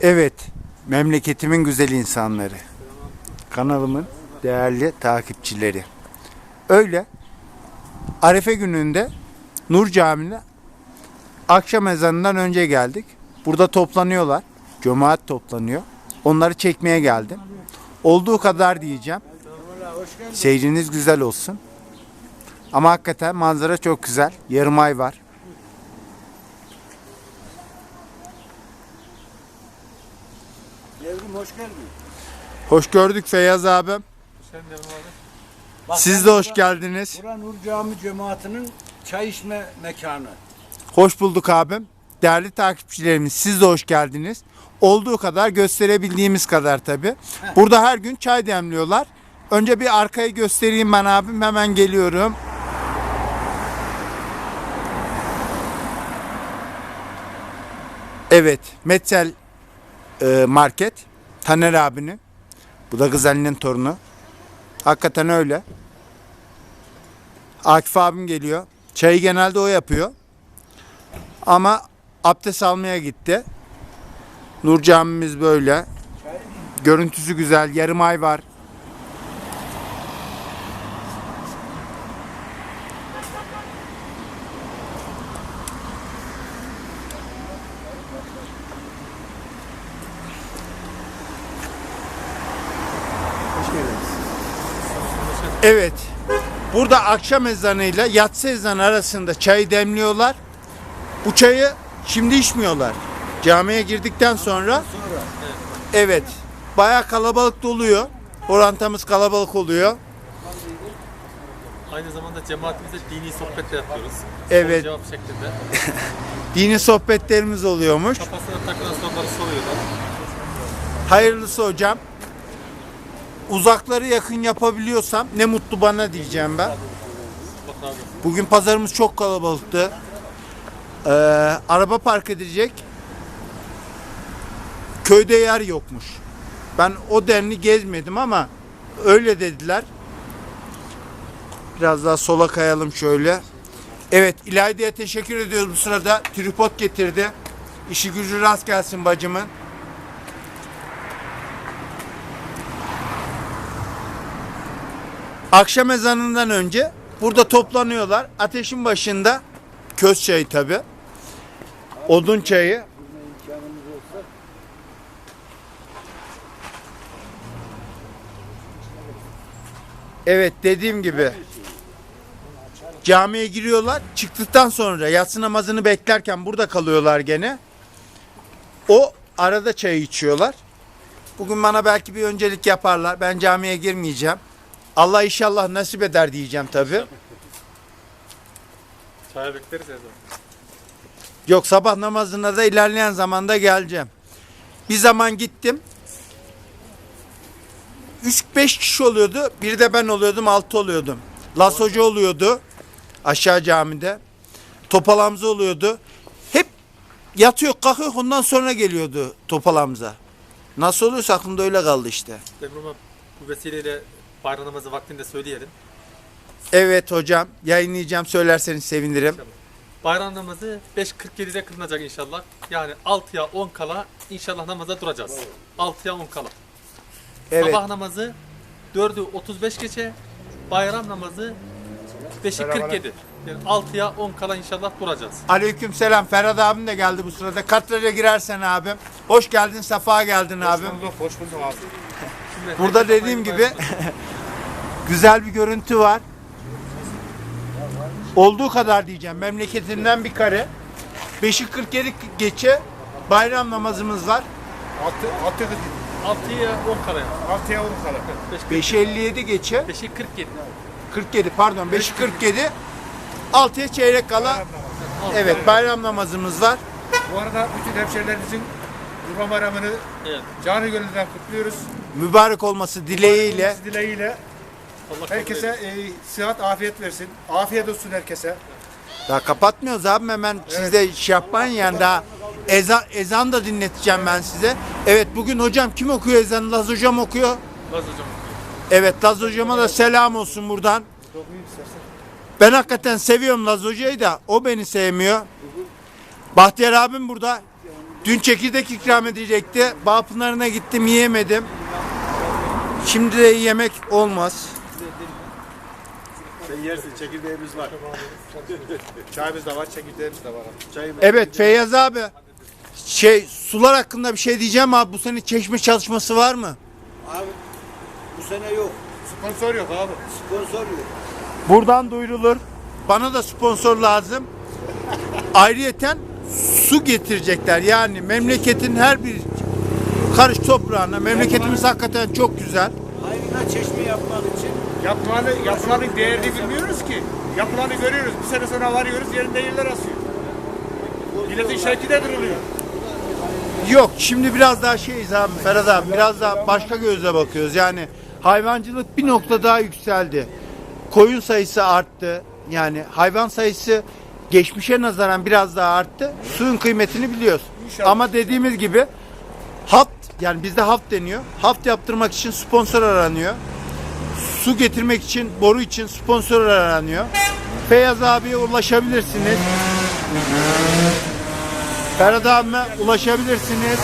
Evet, memleketimin güzel insanları. Kanalımın değerli takipçileri. Öyle Arefe gününde Nur Camii'ne akşam ezanından önce geldik. Burada toplanıyorlar. Cemaat toplanıyor. Onları çekmeye geldim. Olduğu kadar diyeceğim. Seyriniz güzel olsun. Ama hakikaten manzara çok güzel. Yarım ay var. Yavrum hoş geldin. Hoş gördük Feyyaz abim. Bak, Siz de hoş geldiniz. Bura Nur Cami cemaatinin çay içme mekanı. Hoş bulduk abim. Değerli takipçilerimiz siz de hoş geldiniz. Olduğu kadar gösterebildiğimiz kadar tabi. Burada her gün çay demliyorlar. Önce bir arkayı göstereyim ben abim. Hemen geliyorum. Evet. Metal e, Market. Taner abinin. Bu da Gızali'nin torunu. Hakikaten öyle. Akif abim geliyor. Çayı genelde o yapıyor. Ama abdest almaya gitti. Nur camimiz böyle. Görüntüsü güzel. Yarım ay var. Evet. Burada akşam ezanıyla yatsı ezanı arasında çayı demliyorlar. Bu çayı şimdi içmiyorlar. Camiye girdikten sonra evet bayağı kalabalık doluyor. Orantamız kalabalık oluyor. Aynı zamanda cemaatimizde dini sohbet de yapıyoruz. Evet. Soru Cevap şeklinde. Dini sohbetlerimiz oluyormuş. Kafasına takılan soruları soruyorlar. Hayırlısı hocam. Uzakları yakın yapabiliyorsam ne mutlu bana diyeceğim ben. Bugün pazarımız çok kalabalıktı. Ee, araba park edecek köyde yer yokmuş. Ben o denli gezmedim ama öyle dediler. Biraz daha sola kayalım şöyle. Evet İlayda'ya teşekkür ediyoruz bu sırada. Tripod getirdi. İşi gücü rast gelsin bacımın. Akşam ezanından önce burada toplanıyorlar. Ateşin başında köz çayı tabi. Odun çayı. Evet dediğim gibi camiye giriyorlar. Çıktıktan sonra yatsı namazını beklerken burada kalıyorlar gene. O arada çay içiyorlar. Bugün bana belki bir öncelik yaparlar. Ben camiye girmeyeceğim. Allah inşallah nasip eder diyeceğim tabi. Çaya bekleriz ya. Yok sabah namazına da ilerleyen zamanda geleceğim. Bir zaman gittim. 3-5 kişi oluyordu. Bir de ben oluyordum 6 oluyordum. Las Hoca oluyordu. Aşağı camide. Topal Hamza oluyordu. Hep yatıyor kalkıyor ondan sonra geliyordu Topal Hamza. Nasıl oluyorsa aklımda öyle kaldı işte. Emruma bu vesileyle bayram namazı vaktinde söyleyelim. Evet hocam yayınlayacağım söylerseniz sevinirim. Bayram namazı 5.47'de kılınacak inşallah. Yani 6'ya 10 kala inşallah namaza duracağız. 6'ya 10 kala. Evet. Sabah namazı 4'ü 35 geçe, bayram namazı 5'i 47. Yani 6'ya 10 kala inşallah duracağız. Aleyküm selam. Ferhat abim de geldi bu sırada. Katraja girersen abim. Hoş geldin, sefa geldin abim. Hoş bulduk abi. Şimdi Burada dediğim gibi güzel bir görüntü var. Olduğu kadar diyeceğim. Memleketimden bir kare. 5'i 47 geçe bayram namazımız var. Altı, altı, 6'ya 10 kala yani. altıya on kala. 5'i 57 geçe. 5'i 47. 47 pardon 5'i 47. 6'ya çeyrek kala. Evet bayram namazımız var. Bu arada bütün hemşerilerimizin Kurban Bayramı'nı Evet. canı gönülden kutluyoruz. Mübarek olması dileğiyle. Olması Dileğiyle. Allah Herkese e, sıhhat, afiyet versin. Afiyet olsun herkese. Daha kapatmıyoruz abi hemen siz de şey yapmayın yani daha ezan, ezan da dinleteceğim ben size. Evet bugün hocam kim okuyor ezanı? Laz hocam okuyor. Laz hocam. Evet Laz hocama da selam olsun buradan. Ben hakikaten seviyorum Laz hocayı da o beni sevmiyor. Bahtiyar abim burada. Dün çekirdek ikram edecekti. Bağpınarına gittim yiyemedim. Şimdi de yemek olmaz. Sen yersin çekirdeğimiz var. Çayımız da var, çekirdeğimiz de var. Çayı Evet Feyyaz abi. Şey sular hakkında bir şey diyeceğim abi. Bu sene çeşme çalışması var mı? Abi bu sene yok. Sponsor yok abi. Sponsor yok. Buradan duyurulur. Bana da sponsor lazım. Ayrıyeten su getirecekler. Yani memleketin her bir karış toprağına. Memleketimiz hakikaten çok güzel. Hayvana çeşme yapmak için Yapılanı, yapılanın değerini bilmiyoruz ki. Yapılanı görüyoruz. Bir sene sonra varıyoruz, yerinde yerler asıyor. Milletin şevki duruluyor. Yok şimdi biraz daha şeyiz abi Ferhat abi. Biraz daha başka gözle bakıyoruz. Yani hayvancılık bir nokta daha yükseldi. Koyun sayısı arttı. Yani hayvan sayısı geçmişe nazaran biraz daha arttı. Suyun kıymetini biliyoruz. İnşallah. Ama dediğimiz gibi haft yani bizde haft deniyor. Haft yaptırmak için sponsor aranıyor. Su getirmek için, boru için sponsor aranıyor. Feyyaz abiye ulaşabilirsiniz. Ferhat abime ulaşabilirsiniz.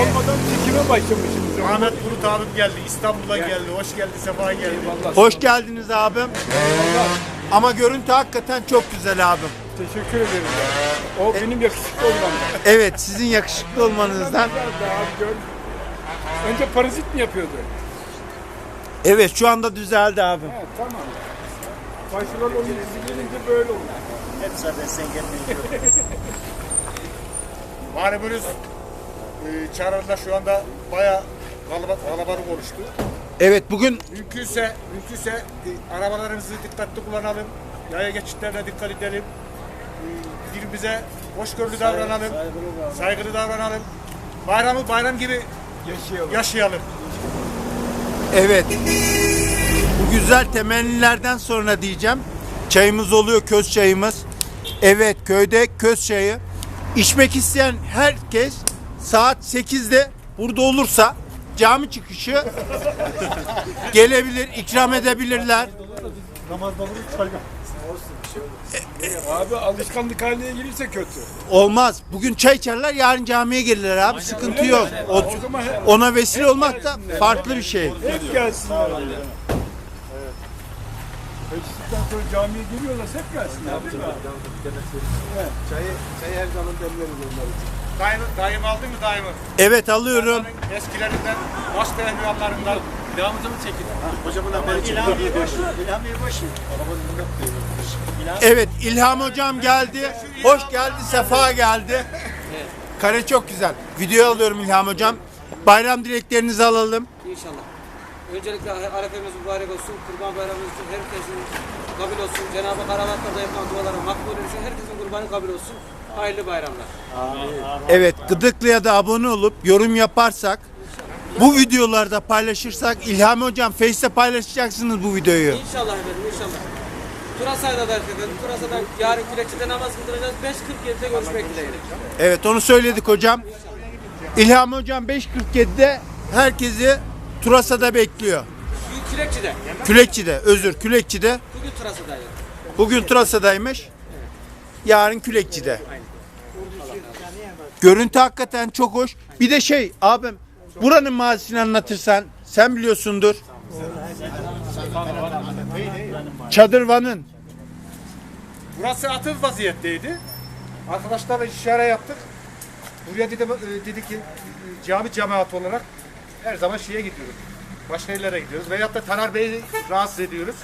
Olmadan çekime başlamışız. Ahmet Bulut abim geldi, İstanbul'dan geldi. Hoş geldi, sefa geldi. Hoş geldiniz abim. Ama görüntü hakikaten çok güzel abim. Teşekkür ederim. O benim yakışıklı olmam. Evet sizin yakışıklı olmanızdan. Önce parazit mi yapıyordu? Evet şu anda düzeldi abim. He tamam. Başrol oyuncusu gelince böyle olur. hep zaten sen gelmeyi Malumunuz e, Çağrı'nda şu anda bayağı kalabalık, kalabalık oluştu. Evet bugün Mümkünse, mümkünse e, arabalarımızı dikkatli kullanalım. Yaya geçitlerine dikkat edelim. E, birbirimize hoşgörülü davranalım. Saygılı davranalım. Bayramı bayram gibi Yaşayalım. yaşayalım. Evet bu güzel temennilerden sonra diyeceğim. Çayımız oluyor köz çayımız. Evet köyde köz çayı. İçmek isteyen herkes saat 8'de burada olursa cami çıkışı gelebilir, ikram edebilirler. Abi alışkanlık haline gelirse kötü. Olmaz. Bugün çay içerler, yarın camiye gelirler abi. Sıkıntı yok. O, O zaman hep, ona vesile olmak da farklı bir şey. hep gelsinler. Evet. Teşhisitten sonra camiye geliyorlar hep gelsinler değil mi? Çayı, çayı her zaman demleriz onlar için. Daim, daim aldın mı daimı? Evet alıyorum. Eskilerinden, baş pehlivanlarından. Devamında mı çekin? Hocamın beri İlhamiye boş ver. İlhamiye boş ver. Evet İlham hocam geldi. Hoş geldi, sefa geldi. Kare çok güzel. Video alıyorum İlham hocam. Bayram dileklerinizi alalım. İnşallah. Öncelikle arefemiz mübarek olsun. Kurban bayramımız için herkesin kabul olsun. Cenab-ı Hak arabatlarda yapılan dualara makbul olsun. Herkesin kurbanı kabul olsun. Hayırlı bayramlar. Evet Gıdıklı'ya da abone olup yorum yaparsak bu videolarda paylaşırsak İlham hocam Face'te paylaşacaksınız bu videoyu. İnşallah efendim inşallah. Turasay'da da efendim. Turasa'da yarın kürekçide namaz kıldıracağız. 5.47'de görüşmek dileğiyle. Evet onu söyledik hocam. İlham hocam 5.47'de herkesi Turasa'da bekliyor. Kürekçide. Külekçi'de, özür Külekçi'de. Bugün Turasa'dayız. Bugün Turasa'daymış. Yarın Külekçi'de. Görüntü hakikaten çok hoş. Bir de şey abim buranın mazisini anlatırsan sen biliyorsundur. Çadırvan'ın. Burası atıl vaziyetteydi. Arkadaşlarla işare yaptık. Buraya dedi, dedi ki cami cemaat olarak her zaman şeye gidiyoruz. Başka yerlere gidiyoruz. Veyahut da Taner Bey'i rahatsız ediyoruz.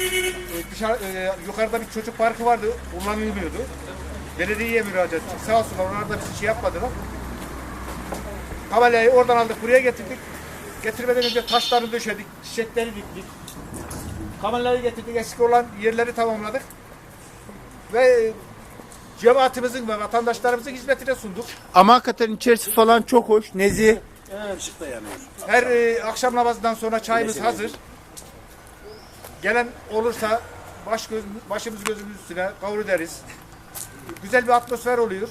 E, dışarı, e, yukarıda bir çocuk parkı vardı. Kullanılmıyordu. Belediyeye müracaat ettik. Sağ olsunlar onlar da bizi şey yapmadılar. Kavalyayı oradan aldık buraya getirdik. Getirmeden önce taşları döşedik, çiçekleri diktik. Kamerayı getirdik, eski olan yerleri tamamladık. Ve e, cemaatimizin ve vatandaşlarımızın hizmetine sunduk. Ama hakikaten içerisi falan çok hoş. Nezih. Yanıyor. Her e, akşam namazından sonra çayımız hazır. Gelen olursa baş göz, başımız gözümüz üstüne kavur ederiz. Güzel bir atmosfer oluyor.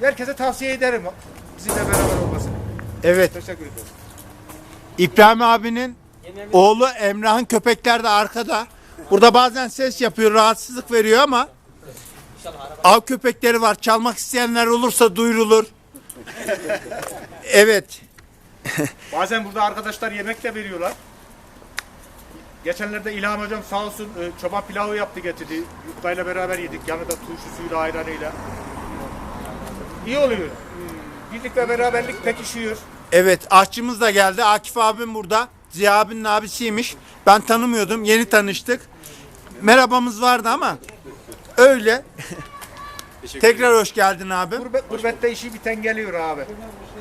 Herkese tavsiye ederim bizimle beraber olmasını. Evet. Teşekkür ederim. İbrahim abinin oğlu Emrah'ın köpekler de arkada. Burada bazen ses yapıyor, rahatsızlık veriyor ama İnşallah araba. Av köpekleri var. Çalmak isteyenler olursa duyurulur. Evet. Bazen burada arkadaşlar yemek de veriyorlar. Geçenlerde İlham Hocam sağ olsun e, çoban pilavı yaptı getirdi. Yufkayla beraber yedik. Yanında turşusuyla ayranıyla. İyi oluyor. Birlik ve beraberlik pekişiyor. Evet aşçımız da geldi. Akif abim burada. Ziya abinin abisiymiş. Ben tanımıyordum. Yeni tanıştık. Merhabamız vardı ama öyle. Tekrar hoş geldin abim. Gurbet, gurbette işi biten geliyor abi.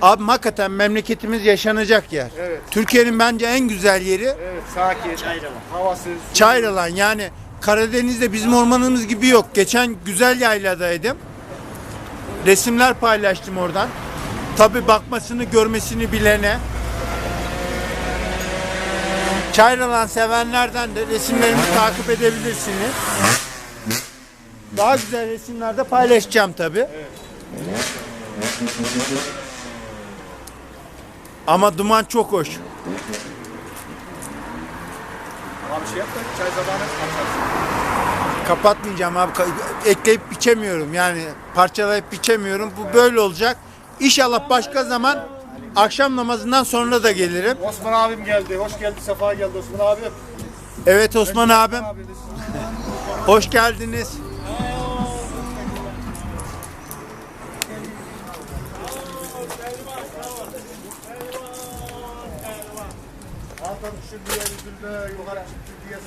Abi hakikaten memleketimiz yaşanacak yer. Evet. Türkiye'nin bence en güzel yeri Evet sakin. Havası. su- Çayralan. Yani Karadeniz'de bizim ormanımız gibi yok. Geçen güzel yayladaydım. Resimler paylaştım oradan. Tabi bakmasını görmesini bilene. Çayralan sevenlerden de resimlerimi takip edebilirsiniz. Daha güzel resimlerde paylaşacağım tabi. Ama duman çok hoş. Abi şey yap da çay zamanı açarsın. Kapatmayacağım abi. Ekleyip biçemiyorum. Yani parçalayıp biçemiyorum. Bu böyle olacak. İnşallah başka zaman akşam namazından sonra da gelirim. Osman abim geldi. Hoş geldi. Sefa geldi Osman abim. Evet Osman abim. Hoş geldiniz. Altan şu diye üzülme. Yukarı çıktı diye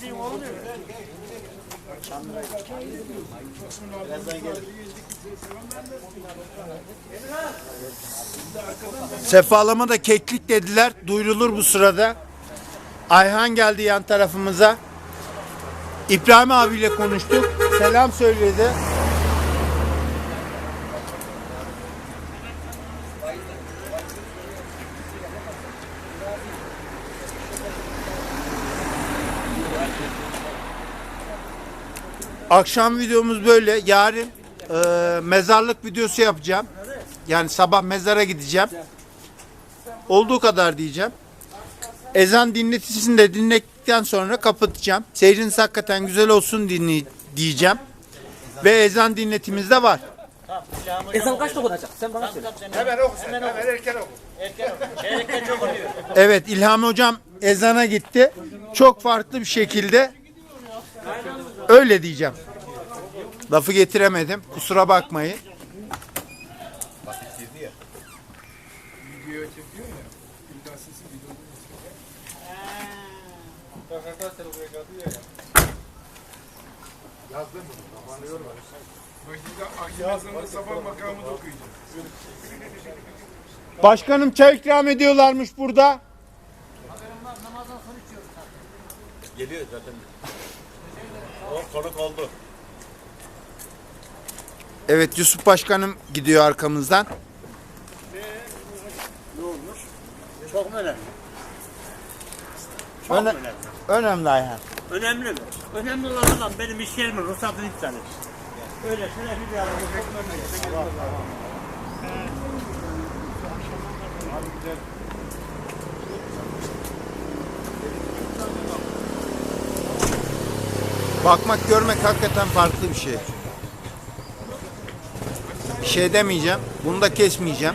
seyvallah. Sefalama da keklik dediler. Duyurulur bu sırada. Ayhan geldi yan tarafımıza. İbrahim abiyle konuştuk. Selam söyledi. Akşam videomuz böyle. Yarın e, mezarlık videosu yapacağım. Yani sabah mezara gideceğim. Olduğu kadar diyeceğim. Ezan dinletisini de dinledikten sonra kapatacağım. Seyriniz hakikaten güzel olsun dinley diyeceğim. Ve ezan dinletimiz de var. Ezan kaçta okunacak? Sen bana söyle. Hemen okusun. Hemen erken oku. Evet İlhami hocam ezana gitti. Çok farklı bir şekilde öyle diyeceğim. Lafı getiremedim. Kusura bakmayın. Sabah makamı. Başkanım çay ikram ediyorlarmış burada. Geliyor zaten. O konuk oldu. Evet Yusuf Başkanım gidiyor arkamızdan. Çok mu önemli? Öne- önemli Ayhan. Önemli mi? Önemli olan adam benim iş yerimin ruhsatını iptal etmiş. Öyle şerefli bir adam. Bakmak görmek hakikaten farklı bir şey. Bir şey demeyeceğim. Bunu da kesmeyeceğim.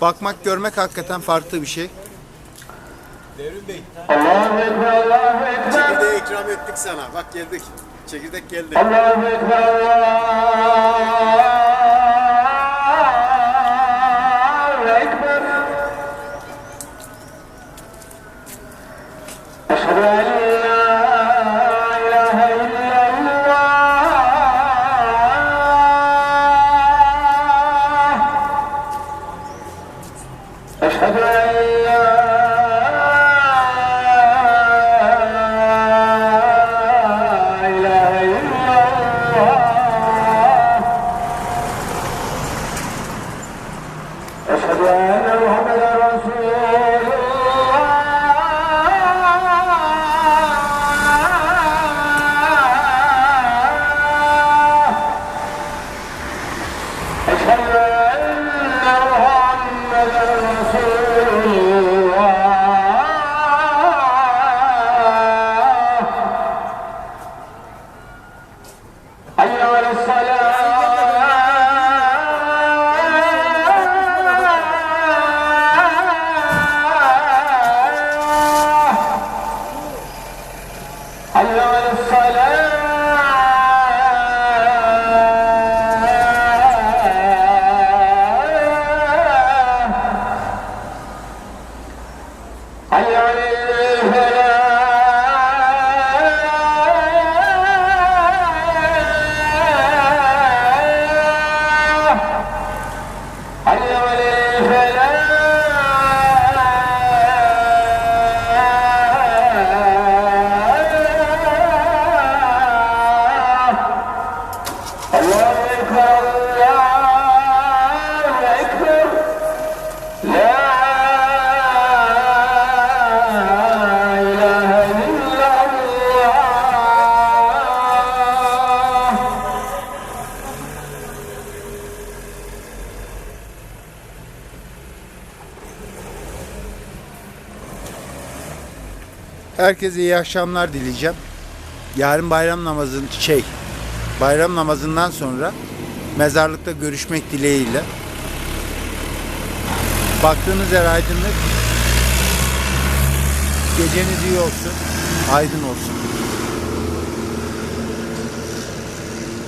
Bakmak görmek hakikaten farklı bir şey. Devrim Bey. Allahu Ekber, Allahu Ekber. İkram ettik sana. Bak geldik. Çekirdek geldi. Allahu Ekber, Allahu Herkese iyi akşamlar dileyeceğim. Yarın bayram namazın şey bayram namazından sonra mezarlıkta görüşmek dileğiyle. Baktığınız yer aydınlık. Geceniz iyi olsun. Aydın olsun.